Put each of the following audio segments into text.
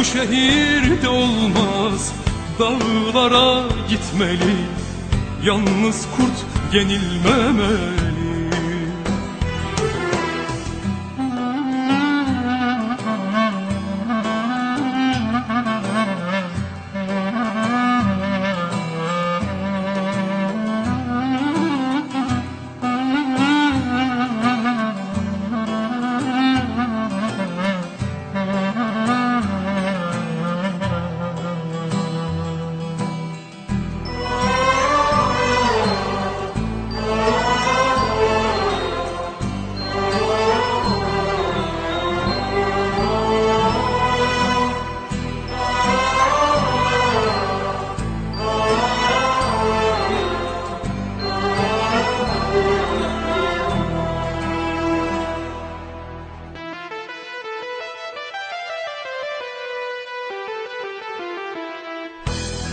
Bu şehirde olmaz, dağlara gitmeli. Yalnız kurt yenilmemeli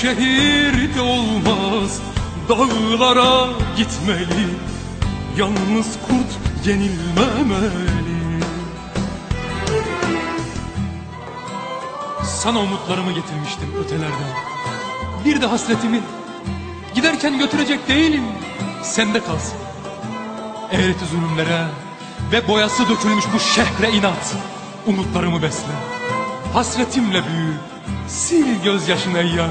şehirde olmaz Dağlara gitmeli Yalnız kurt yenilmemeli. Sana umutlarımı getirmiştim ötelerden. Bir de hasretimi. Giderken götürecek değilim. Sende kalsın. Eğreti zulümlere Ve boyası dökülmüş bu şehre inat. Umutlarımı besle. Hasretimle büyü. Sil gözyaşını ey yar